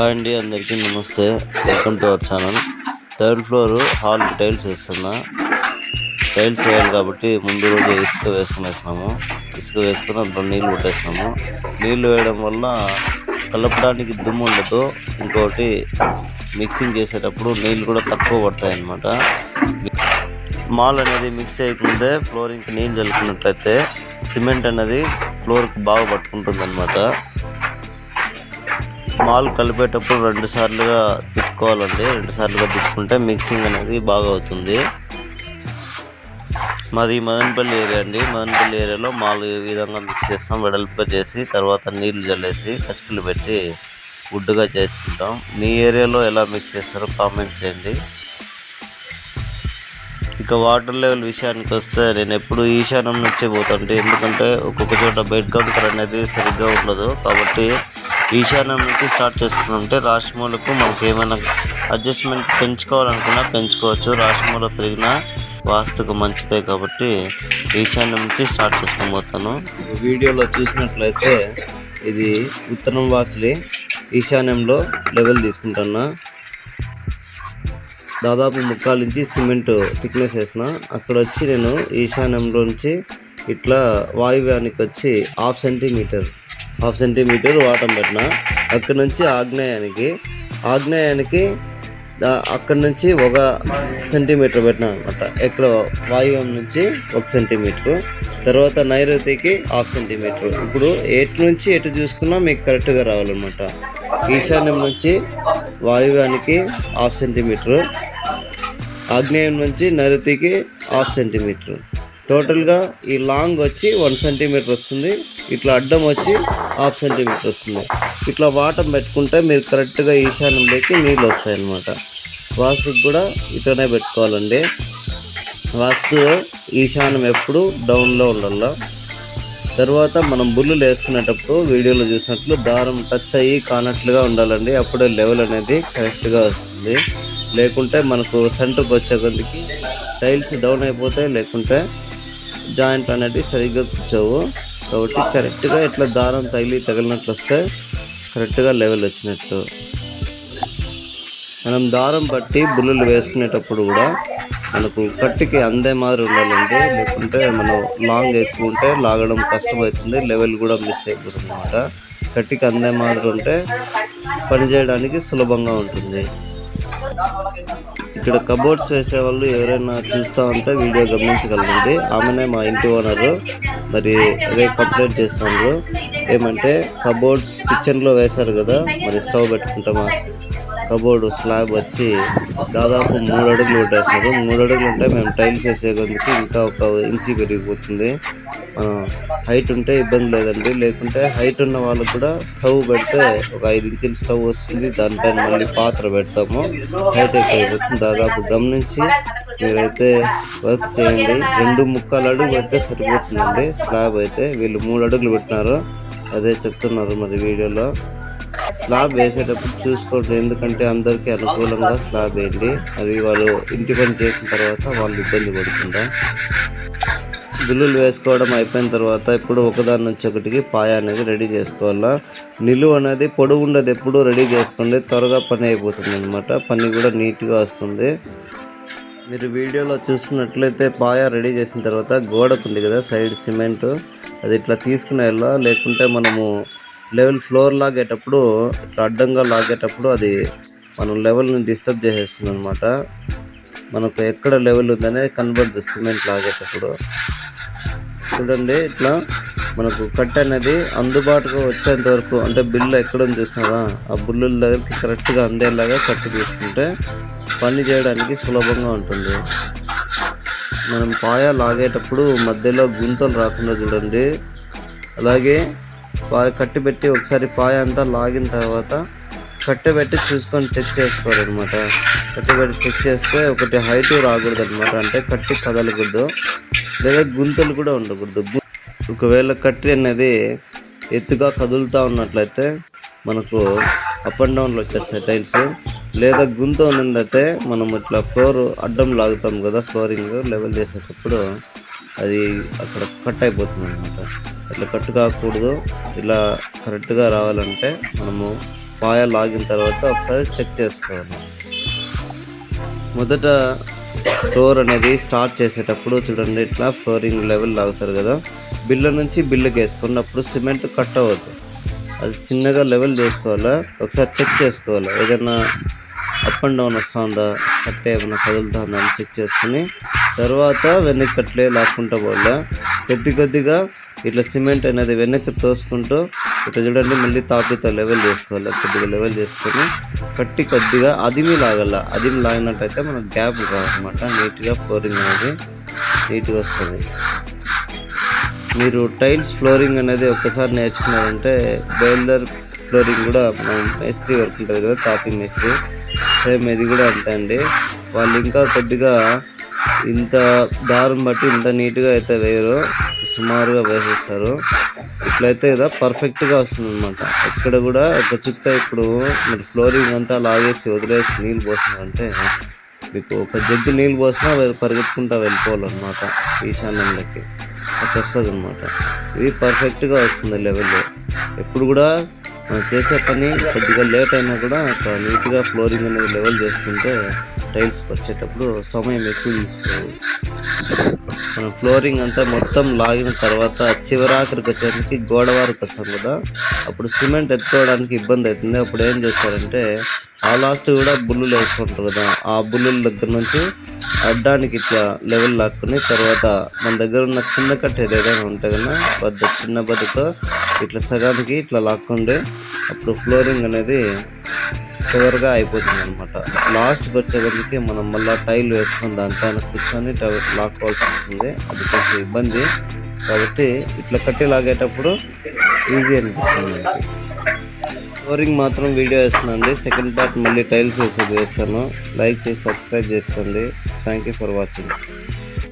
Hi అండి అందరికీ నమస్తే. Welcome to our channel third floor hall tiles వేస్తున్నా. టైల్స్ వేయాలి కాబట్టి ముందు రోజు ఇసుక వేసుకునేసినాము ఇసుక వేసుకుని అందులో నీళ్ళు కొట్టేసినాము నీళ్ళు వేయడం వల్ల కలపడానికి దుమ్ము ఉండదు. ఇంకోటి మిక్సింగ్ చేసేటప్పుడు నీళ్ళు కూడా తక్కువ పడతాయి అన్నమాట మాల్ అనేది మిక్స్ చేయకముందే ఫ్లోరింగ్కి నీళ్ళు చల్లుకున్నట్లయితే సిమెంట్ అనేది ఫ్లోర్కి బాగా పట్టుకుంటుంది అనమాట మాల్ కలిపేటప్పుడు రెండు సార్లుగా తిప్పుకోవాలండి. రెండు సార్లుగా తిప్పుకుంటే మిక్సింగ్ అనేది బాగా అవుతుంది. మాది మదనపల్లి ఏరియా అండి. మదనపల్లి ఏరియాలో మాల్ ఈ విధంగా మిక్స్ చేస్తాం వెడల్పుగా చేసి తర్వాత నీళ్ళు చల్లేసి కసుకులు పెట్టి గుడ్డుగా చేసుకుంటాం మీ ఏరియాలో ఎలా మిక్స్ చేస్తారో కామెంట్ చేయండి. ఇక వాటర్ లెవెల్ విషయానికి వస్తే నేను ఎప్పుడు ఈశాన్యం నుంచే పోతుంటే ఎందుకంటే ఒక్కొక్క చోట బెడ్ కౌంటర్ అనేది సరిగ్గా ఉండదు. కాబట్టి ఈశాన్యం నుంచి స్టార్ట్ చేసుకుంటే రాష్ట్రములకు మనకి ఏమైనా అడ్జస్ట్మెంట్ పెంచుకోవాలనుకున్నా పెంచుకోవచ్చు. రాష్ట్రమూల పెరిగిన వాస్తుకు మంచిదే కాబట్టి ఈశాన్యం నుంచి స్టార్ట్ చేసుకుని పోతాను. వీడియోలో చూసినట్లయితే ఇది ఉత్తరం వాకిలి ఈశాన్యంలో లెవెల్ తీసుకుంటున్నా. దాదాపు ముక్కాలు నుంచి సిమెంట్ థిక్నెస్ వేసిన. అక్కడ వచ్చి నేను ఈశాన్యంలో నుంచి ఇట్లా వాయువ్యానికి వచ్చి హాఫ్ సెంటీమీటర్ హాఫ్ సెంటీమీటర్ వాటం పెట్టిన. అక్కడ నుంచి ఆగ్నేయానికి ఆగ్నేయానికి అక్కడ నుంచి ఒక సెంటీమీటర్ పెట్టిన అనమాట ఎక్కడ వాయువం నుంచి ఒక సెంటీమీటర్ తర్వాత నైరుతికి హాఫ్ సెంటీమీటర్. ఇప్పుడు ఎటు నుంచి ఎటు చూసుకున్నా మీకు కరెక్ట్గా రావాలన్నమాట. ఈశాన్యం నుంచి వాయువానికి హాఫ్ సెంటీమీటర్ ఆగ్నేయం నుంచి నైరుతికి హాఫ్ సెంటీమీటర్. టోటల్గా ఈ లాంగ్ వచ్చి వన్ సెంటీమీటర్ వస్తుంది. ఇట్లా అడ్డం వచ్చి హాఫ్ సెంటీమీటర్ వస్తుంది. ఇట్లా వాటం పెట్టుకుంటే మీరు కరెక్ట్గా ఈశాన్యంలోకి నీళ్ళు వస్తాయి అన్నమాట కూడా ఇట్లనే పెట్టుకోవాలండి. వాస్తు ఈశాన్యం ఎప్పుడు డౌన్లో ఉండాల. తర్వాత మనం బుల్లులు వేసుకునేటప్పుడు వీడియోలో చూసినట్లు దారం టచ్ అయ్యి కానట్లుగా ఉండాలండి. అప్పుడే లెవెల్ అనేది కరెక్ట్గా వస్తుంది. లేకుంటే మనకు సెంటర్కి వచ్చే కొద్దికి టైల్స్ డౌన్ అయిపోతాయి. లేకుంటే జాయింట్లు అనేవి సరిగ్గా కూర్చోవు. కాబట్టి కరెక్ట్గా ఇట్లా దారం తగిలి తగిలినట్లు వస్తే కరెక్ట్గా లెవెల్ వచ్చినట్టు. మనం దారం బట్టి బుల్లులు వేసుకునేటప్పుడు కూడా మనకు కట్టుకి అందే మాదిరి ఉండాలండి. లేకుంటే మనం లాంగ్ ఎక్కువ ఉంటే లాగడం కష్టమవుతుంది. లెవెల్ కూడా మిస్ అయిపోతుంది అనమాట కట్టికి అందే మాదిరి ఉంటే పని చేయడానికి సులభంగా ఉంటుంది. ఇక్కడ కబోర్డ్స్ వేసే వాళ్ళు ఎవరైనా చూస్తూ ఉంటే వీడియో గమనించగలండి ఆమెనే మా ఇంటి ఓనరు మరి అదే కంప్లైంట్ చేస్తున్నారు. ఏమంటే కబోర్డ్స్ కిచెన్లో వేశారు కదా మరి స్టవ్ పెట్టుకుంటామా? కబోర్డ్ స్లాబ్ వచ్చి దాదాపు మూడు అడుగులు కొట్టేస్తున్నారు మూడు అడుగులు ఉంటే మేము టైల్స్ వేసే కొద్దికి ఇంకా ఒక ఇంచి పెరిగిపోతుంది. మనం హైట్ ఉంటే ఇబ్బంది లేదండి. లేకుంటే హైట్ ఉన్న వాళ్ళకు కూడా స్టవ్ పెడితే ఒక ఐదు ఇంచుల స్టవ్ వస్తుంది. దానిపైన మళ్ళీ పాత్ర పెడతాము. హైట్ ఎక్కువైపోతుంది. దాదాపు గమనించి మీరైతే వర్క్ చేయండి. రెండు ముక్కలు అడుగు పెడితే సరిపోతుందండి. స్లాబ్ అయితే వీళ్ళు మూడు అడుగులు పెట్టినారు అదే చెప్తున్నారు మరి వీడియోలో. స్లాబ్ వేసేటప్పుడు చూసుకోండి. ఎందుకంటే అందరికీ అనుకూలంగా స్లాబ్ వేయండి. అది వాళ్ళు ఇంటి పని చేసిన తర్వాత వాళ్ళు ఇబ్బంది పడకుండా. బిల్లులు వేసుకోవడం అయిపోయిన తర్వాత ఇప్పుడు ఒకదాని నుంచి ఒకటికి పాయ అనేది రెడీ చేసుకోవాలా? నిలువ అనేది పొడుగు ఉండదు. ఎప్పుడు రెడీ చేసుకోండి. త్వరగా పని అయిపోతుంది అనమాట పని కూడా నీట్గా వస్తుంది. మీరు వీడియోలో చూస్తున్నట్లయితే పాయ రెడీ చేసిన తర్వాత గోడకు ఉంది కదా సైడ్ సిమెంట్. అది ఇట్లా తీసుకునే వెళ్ళా లేకుంటే మనము లెవెల్ ఫ్లోర్ లాగేటప్పుడు ఇట్లా అడ్డంగా లాగేటప్పుడు అది మనం లెవెల్ని డిస్టర్బ్ చేసేస్తుంది అనమాట మనకు ఎక్కడ లెవెల్ ఉందనేది కన్వర్ట్ సిమెంట్ లాగేటప్పుడు. చూడండి ఇట్లా మనకు కట్ అనేది అందుబాటుగా వచ్చేంత వరకు అంటే బిల్లు ఎక్కడ చూసినారా ఆ బిల్లుల దగ్గరికి కరెక్ట్గా అందేలాగా కట్ తీసుకుంటే పని చేయడానికి సులభంగా ఉంటుంది. మనం పాయ లాగేటప్పుడు మధ్యలో గుంతలు రాకుండా చూడండి. అలాగే కట్టి పెట్టి ఒకసారి పాయ అంతా లాగిన తర్వాత కట్టె పెట్టి చూసుకొని చెక్ చేసుకోవాలన్నమాట. కట్టె పెట్టి చెక్ చేస్తే ఒకటి హైట్ రాకూడదు అనమాట అంటే కట్టి కదలకూడదు. లేదా గుంతలు కూడా ఉండకూడదు. ఒకవేళ కట్టి అనేది ఎత్తుగా కదులుతూ ఉన్నట్లయితే మనకు అప్ అండ్ డౌన్లు వచ్చేస్తాయి టైల్స్. లేదా గుంత ఉన్నదైతే మనం ఇట్లా ఫ్లోర్ అడ్డం లాగుతాం కదా ఫ్లోరింగ్ లెవెల్ చేసేటప్పుడు అది అక్కడ కట్ అయిపోతుంది అనమాట అట్లా కట్ కాకూడదు. ఇలా కరెక్ట్గా రావాలంటే మనము పాయ లాగిన తర్వాత ఒకసారి చెక్ చేసుకోవాలి. మొదట ఫ్లోర్ అనేది స్టార్ట్ చేసేటప్పుడు చూడండి ఇట్లా ఫ్లోరింగ్ లెవెల్ లాగుతారు కదా. బిల్ల నుంచి బిల్లుకి వేసుకున్నప్పుడు సిమెంట్ కట్ అవ్వదు అది చిన్నగా లెవెల్ చేసుకోవాలా? ఒకసారి చెక్ చేసుకోవాలి? ఏదైనా అప్ అండ్ డౌన్ వస్తుందా? కట్టే ఏమైనా కదులుతుందా అని చెక్ చేసుకుని తర్వాత వెనక్కి కట్లే లాక్కుంటూ పోవాలా? కొద్ది కొద్దిగా ఇట్లా సిమెంట్ అనేది వెనక్కి తోసుకుంటూ ఇట్లా చూడండి మళ్ళీ తాపితో లెవెల్ చేసుకోవాలి కొద్దిగా లెవెల్ చేసుకొని కట్టి కొద్దిగా అదిమి లాగల అదిమి లాగినట్టయితే మనకు గ్యాప్ కాదనమాట నీట్గా ఫ్లోరింగ్ అనేది నీట్గా వస్తుంది. మీరు టైల్స్ ఫ్లోరింగ్ అనేది ఒక్కసారి నేర్చుకున్నారంటే బెయిలర్ ఫ్లోరింగ్ కూడా మనం మేస్త్రి వర్క్ ఉంటుంది కదా టాపింగ్ మేస్త్రి. సేమ్ ఇది కూడా అంతే అండి. వాళ్ళు ఇంకా కొద్దిగా ఇంత దారం బట్టి ఇంత నీట్గా అయితే వేయరు. సుమారుగా వేసేస్తారు. ఇట్లయితే కదా పర్ఫెక్ట్గా వస్తుంది అనమాట ఇక్కడ కూడా ఒక చిత్త ఇప్పుడు మీరు ఫ్లోరింగ్ అంతా లాగేసి వదిలేసి నీళ్ళు పోసినారంటే మీకు ఒక జగ్గు నీళ్ళు పోసినా పరిగెత్తుకుంటా వెళ్ళిపోవాలన్నమాట ఈశాన్యంలోకి. అట్లా వస్తుంది అనమాట ఇది పర్ఫెక్ట్గా వస్తుంది లెవెల్. ఎప్పుడు కూడా మనం చేసే పని కొద్దిగా లేట్ అయినా కూడా అక్కడ నీట్గా ఫ్లోరింగ్ అనేది లెవెల్ చేసుకుంటే టైల్స్ వచ్చేటప్పుడు సమయం ఎక్కువ తీసుకోవాలి. మనం ఫ్లోరింగ్ అంతా మొత్తం లాగిన తర్వాత చివరాఖరికి వచ్చేసరికి గోడ వరకు వస్తాం కదా. అప్పుడు సిమెంట్ ఎత్తుకోవడానికి ఇబ్బంది అవుతుంది. అప్పుడు ఏం చేస్తారంటే ఆ లాస్ట్ కూడా బుల్లులు వేసుకుంటారు కదా. ఆ బుల్లుల దగ్గర నుంచి అడ్డానికి ఇట్లా లెవెల్ లాక్కుని తర్వాత మన దగ్గర ఉన్న చిన్న కట్ట ఏదైనా ఉంటే కన్నా పెద్ద చిన్న బద్దతో ఇట్లా సగానికి ఇట్లా లాక్కుండే అప్పుడు ఫ్లోరింగ్ అనేది చివరిగా అయిపోతుంది అనమాట లాస్ట్కి వచ్చేదానికి మనం మళ్ళీ టైల్ వేసుకొని దానిపైన కూర్చొని లాక్కోవాల్సి వస్తుంది. అది కొంచెం ఇబ్బంది. కాబట్టి ఇట్లా కట్టి లాగేటప్పుడు ఈజీ అనిపిస్తుంది మనకి. ఫ్లోరింగ్ మాత్రం వీడియో వేస్తానండి సెకండ్ పార్ట్ మళ్ళీ టైల్స్ వేసేది వేస్తాను. లైక్ చేసి సబ్స్క్రైబ్ చేసుకోండి. Thank you for watching